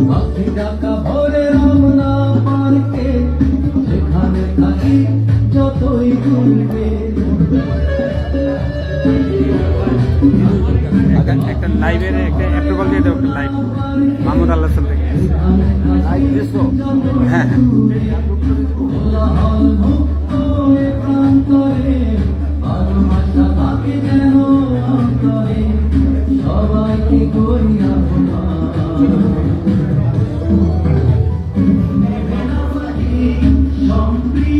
পাখি ডাকা ভরে রমনা পার্কে যেখানে থাকি যতই ঘুরবে। একটা লাইভের একটা অ্যাপ্রুভাল দিয়ে দেবো একটা লাইভ মাহমুদ আল্লাহ সাল থেকে হ্যাঁ হ্যাঁ। সবাইকে করি সম্প্রীতি